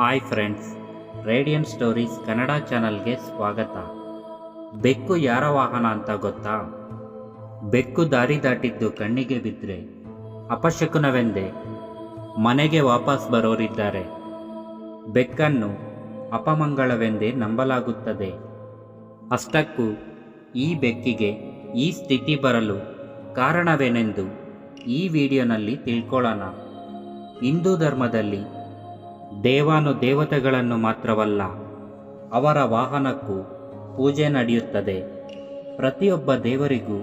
Hi friends radian stories Kannada ಚಾನಲ್ಗೆ ಸ್ವಾಗತ. ಬೆಕ್ಕು ಯಾರ ವಾಹನ ಅಂತ ಗೊತ್ತಾ? ಬೆಕ್ಕು ದಾರಿ ದಾಟಿದ್ದು ಕಣ್ಣಿಗೆ ಬಿದ್ದರೆ ಅಪಶಕುನವೆಂದೇ ಮನೆಗೆ ವಾಪಸ್ ಬರೋರಿದ್ದಾರೆ. ಬೆಕ್ಕನ್ನು ಅಪಮಂಗಳವೆಂದೇ ನಂಬಲಾಗುತ್ತದೆ. ಅಷ್ಟಕ್ಕೂ ಈ ಬೆಕ್ಕಿಗೆ ಈ ಸ್ಥಿತಿ ಬರಲು ಕಾರಣವೇನೆಂದು ಈ ವಿಡಿಯೋನಲ್ಲಿ ತಿಳ್ಕೊಳ್ಳೋಣ. ಹಿಂದೂ ಧರ್ಮದಲ್ಲಿ ದೇವಾನು ದೇವತೆಗಳನ್ನು ಮಾತ್ರವಲ್ಲ, ಅವರ ವಾಹನಕ್ಕೂ ಪೂಜೆ ನಡೆಯುತ್ತದೆ. ಪ್ರತಿಯೊಬ್ಬ ದೇವರಿಗೂ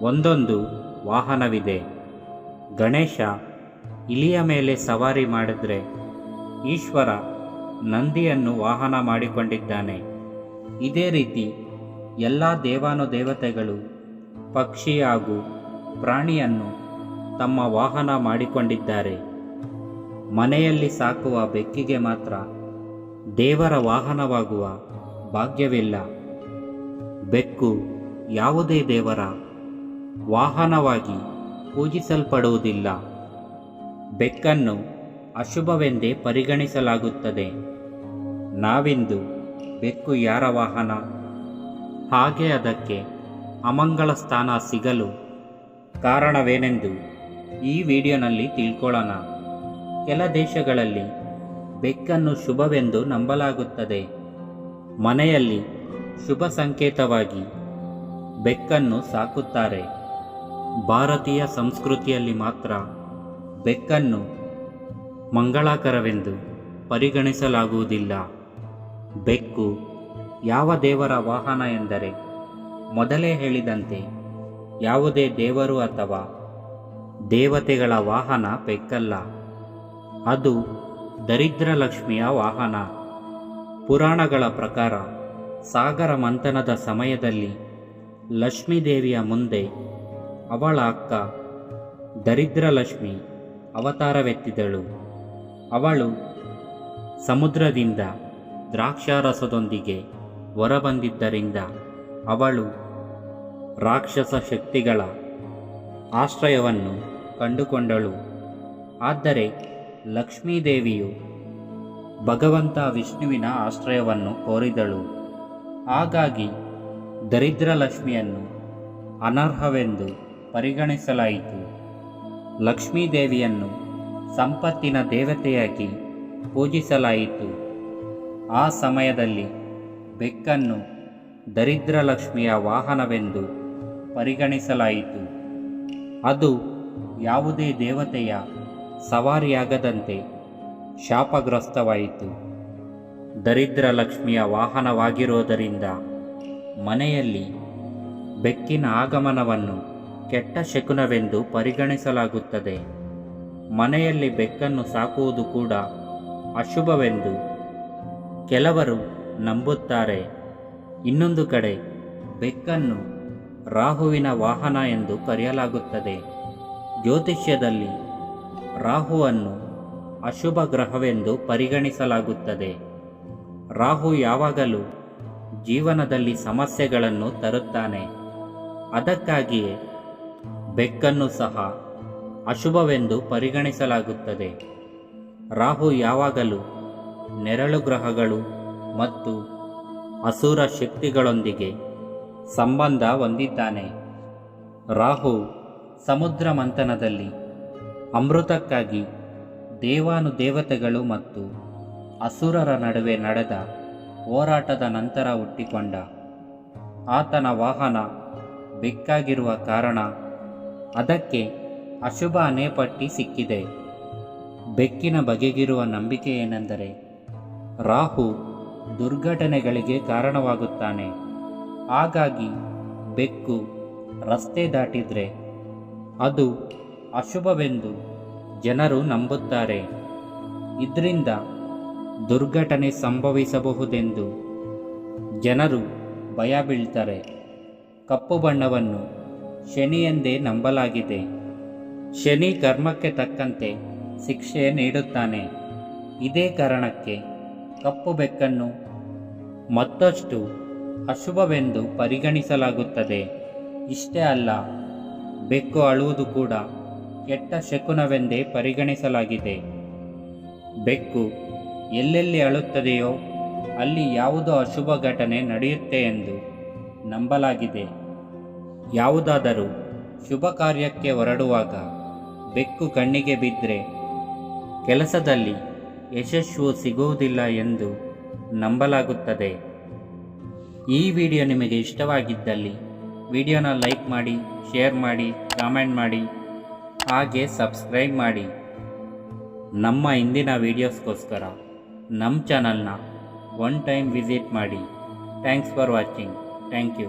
ಒಂದೊಂದು ವಾಹನವಿದೆ. ಗಣೇಶ ಇಲಿಯ ಮೇಲೆ ಸವಾರಿ ಮಾಡಿದರೆ ಈಶ್ವರ ನಂದಿಯನ್ನು ವಾಹನ ಮಾಡಿಕೊಂಡಿದ್ದಾನೆ. ಇದೇ ರೀತಿ ಎಲ್ಲ ದೇವಾನು ದೇವತೆಗಳು, ಪಕ್ಷಿ ಹಾಗೂ ಪ್ರಾಣಿಯನ್ನು ತಮ್ಮ ವಾಹನ ಮಾಡಿಕೊಂಡಿದ್ದಾರೆ. ಮನೆಯಲ್ಲಿ ಸಾಕುವ ಬೆಕ್ಕಿಗೆ ಮಾತ್ರ ದೇವರ ವಾಹನವಾಗುವ ಭಾಗ್ಯವಿಲ್ಲ. ಬೆಕ್ಕು ಯಾವುದೇ ದೇವರ ವಾಹನವಾಗಿ ಪೂಜಿಸಲ್ಪಡುವುದಿಲ್ಲ. ಬೆಕ್ಕನ್ನು ಅಶುಭವೆಂದೇ ಪರಿಗಣಿಸಲಾಗುತ್ತದೆ. ನಾವಿಂದು ಬೆಕ್ಕು ಯಾರ ವಾಹನ? ಹಾಗೆ ಅದಕ್ಕೆ ಅಮಂಗಳ ಸ್ಥಾನ ಸಿಗಲು ಕಾರಣವೇನೆಂದು ಈ ವಿಡಿಯೋನಲ್ಲಿ ತಿಳ್ಕೊಳ್ಳೋಣ. ಕೆಲ ದೇಶಗಳಲ್ಲಿ ಬೆಕ್ಕನ್ನು ಶುಭವೆಂದು ನಂಬಲಾಗುತ್ತದೆ. ಮನೆಯಲ್ಲಿ ಶುಭ ಸಂಕೇತವಾಗಿ ಬೆಕ್ಕನ್ನು ಸಾಕುತ್ತಾರೆ. ಭಾರತೀಯ ಸಂಸ್ಕೃತಿಯಲ್ಲಿ ಮಾತ್ರ ಬೆಕ್ಕನ್ನು ಮಂಗಳಕರವೆಂದು ಪರಿಗಣಿಸಲಾಗುವುದಿಲ್ಲ. ಬೆಕ್ಕು ಯಾವ ದೇವರ ವಾಹನ ಎಂದರೆ ಮೊದಲೇ ಹೇಳಿದಂತೆ ಯಾವುದೇ ದೇವರು ಅಥವಾ ದೇವತೆಗಳ ವಾಹನ ಬೆಕ್ಕಲ್ಲ. ಅದು ದರಿದ್ರ ಲಕ್ಷ್ಮಿಯ ವಾಹನ. ಪುರಾಣಗಳ ಪ್ರಕಾರ ಸಾಗರ ಮಂಥನದ ಸಮಯದಲ್ಲಿ ಲಕ್ಷ್ಮೀದೇವಿಯ ಮುಂದೆ ಅವಳ ಅಕ್ಕ ದರಿದ್ರಲಕ್ಷ್ಮಿ ಅವತಾರವೆತ್ತಿದಳು. ಅವಳು ಸಮುದ್ರದಿಂದ ದ್ರಾಕ್ಷಾರಸದೊಂದಿಗೆ ಹೊರಬಂದಿದ್ದರಿಂದ ಅವಳು ರಾಕ್ಷಸ ಶಕ್ತಿಗಳ ಆಶ್ರಯವನ್ನು ಕಂಡುಕೊಂಡಳು. ಆದರೆ ಲಕ್ಷ್ಮೀದೇವಿಯು ಭಗವಂತ ವಿಷ್ಣುವಿನ ಆಶ್ರಯವನ್ನು ಕೋರಿದಳು. ಹಾಗಾಗಿ ದರಿದ್ರ ಲಕ್ಷ್ಮಿಯನ್ನು ಅನರ್ಹವೆಂದು ಪರಿಗಣಿಸಲಾಯಿತು. ಲಕ್ಷ್ಮೀದೇವಿಯನ್ನು ಸಂಪತ್ತಿನ ದೇವತೆಯಾಗಿ ಪೂಜಿಸಲಾಯಿತು. ಆ ಸಮಯದಲ್ಲಿ ಬೆಕ್ಕನ್ನು ದರಿದ್ರ ಲಕ್ಷ್ಮಿಯ ವಾಹನವೆಂದು ಪರಿಗಣಿಸಲಾಯಿತು. ಅದು ಯಾವುದೇ ದೇವತೆಯ ಸವಾರಿಯಾಗದಂತೆ ಶಾಪಗ್ರಸ್ತವಾಯಿತು. ದರಿದ್ರ ಲಕ್ಷ್ಮಿಯ ವಾಹನವಾಗಿರೋದರಿಂದ ಮನೆಯಲ್ಲಿ ಬೆಕ್ಕಿನ ಆಗಮನವನ್ನು ಕೆಟ್ಟ ಶಕುನವೆಂದು ಪರಿಗಣಿಸಲಾಗುತ್ತದೆ. ಮನೆಯಲ್ಲಿ ಬೆಕ್ಕನ್ನು ಸಾಕುವುದು ಕೂಡ ಅಶುಭವೆಂದು ಕೆಲವರು ನಂಬುತ್ತಾರೆ. ಇನ್ನೊಂದು ಕಡೆ ಬೆಕ್ಕನ್ನು ರಾಹುವಿನ ವಾಹನ ಎಂದು ಕರೆಯಲಾಗುತ್ತದೆ. ಜ್ಯೋತಿಷ್ಯದಲ್ಲಿ ರಾಹುವನ್ನು ಅಶುಭ ಗ್ರಹವೆಂದು ಪರಿಗಣಿಸಲಾಗುತ್ತದೆ. ರಾಹು ಯಾವಾಗಲೂ ಜೀವನದಲ್ಲಿ ಸಮಸ್ಯೆಗಳನ್ನು ತರುತ್ತಾನೆ. ಅದಕ್ಕಾಗಿಯೇ ಬೆಕ್ಕನ್ನು ಸಹ ಅಶುಭವೆಂದು ಪರಿಗಣಿಸಲಾಗುತ್ತದೆ. ರಾಹು ಯಾವಾಗಲೂ ನೆರಳು ಗ್ರಹಗಳು ಮತ್ತು ಅಸುರ ಶಕ್ತಿಗಳೊಂದಿಗೆ ಸಂಬಂಧ ಹೊಂದಿದ್ದಾನೆ. ರಾಹು ಸಮುದ್ರ ಮಂಥನದಲ್ಲಿ ಅಮೃತಕ್ಕಾಗಿ ದೇವಾನು ದೇವತೆಗಳು ಮತ್ತು ಅಸುರರ ನಡುವೆ ನಡೆದ ಹೋರಾಟದ ನಂತರ ಹುಟ್ಟಿಕೊಂಡ ಆತನ ವಾಹನ ಬೆಕ್ಕಾಗಿರುವ ಕಾರಣ ಅದಕ್ಕೆ ಅಶುಭ ಅನೇಪಟ್ಟಿ ಸಿಕ್ಕಿದೆ. ಬೆಕ್ಕಿನ ಬಗೆಗಿರುವ ನಂಬಿಕೆ ಏನೆಂದರೆ ರಾಹು ದುರ್ಘಟನೆಗಳಿಗೆ ಕಾರಣವಾಗುತ್ತಾನೆ. ಹಾಗಾಗಿ ಬೆಕ್ಕು ರಸ್ತೆ ದಾಟಿದರೆ ಅದು ಅಶುಭವೆಂದು ಜನರು ನಂಬುತ್ತಾರೆ. ಇದರಿಂದ ದುರ್ಘಟನೆ ಸಂಭವಿಸಬಹುದೆಂದು ಜನರು ಭಯ ಬೀಳ್ತಾರೆ ಕಪ್ಪು ಬಣ್ಣವನ್ನು ಶನಿಯೆಂದೇ ನಂಬಲಾಗಿದೆ. ಶನಿ ಕರ್ಮಕ್ಕೆ ತಕ್ಕಂತೆ ಶಿಕ್ಷೆ ನೀಡುತ್ತಾನೆ. ಇದೇ ಕಾರಣಕ್ಕೆ ಕಪ್ಪು ಬೆಕ್ಕನ್ನು ಮತ್ತಷ್ಟು ಅಶುಭವೆಂದು ಪರಿಗಣಿಸಲಾಗುತ್ತದೆ. ಇಷ್ಟೇ ಅಲ್ಲ, ಬೆಕ್ಕು ಅಳುವುದು ಕೂಡ ಕೆಟ್ಟ ಶಕುನವೆಂದೇ ಪರಿಗಣಿಸಲಾಗಿದೆ. ಬೆಕ್ಕು ಎಲ್ಲೆಲ್ಲಿ ಅಳುತ್ತದೆಯೋ ಅಲ್ಲಿ ಯಾವುದೋ ಅಶುಭ ಘಟನೆ ನಡೆಯುತ್ತೆ ಎಂದು ನಂಬಲಾಗಿದೆ. ಯಾವುದಾದರೂ ಶುಭ ಕಾರ್ಯಕ್ಕೆ ಹೊರಡುವಾಗ ಬೆಕ್ಕು ಕಣ್ಣಿಗೆ ಬಿದ್ದರೆ ಕೆಲಸದಲ್ಲಿ ಯಶಸ್ಸು ಸಿಗುವುದಿಲ್ಲ ಎಂದು ನಂಬಲಾಗುತ್ತದೆ. ಈ ವಿಡಿಯೋ ನಿಮಗೆ ಇಷ್ಟವಾಗಿದ್ದಲ್ಲಿ ವಿಡಿಯೋನ ಲೈಕ್ ಮಾಡಿ, ಶೇರ್ ಮಾಡಿ, ಕಾಮೆಂಟ್ ಮಾಡಿ. ಹಾಗೆ ಸಬ್ಸ್ಕ್ರೈಬ್ ಮಾಡಿ. ನಮ್ಮ ಇಂದಿನ ವೀಡಿಯೋಸ್ಗೋಸ್ಕರ ನಮ್ಮ ಚಾನಲ್ನ ಒನ್ ಟೈಮ್ ವಿಸಿಟ್ ಮಾಡಿ. Thanks for watching thank you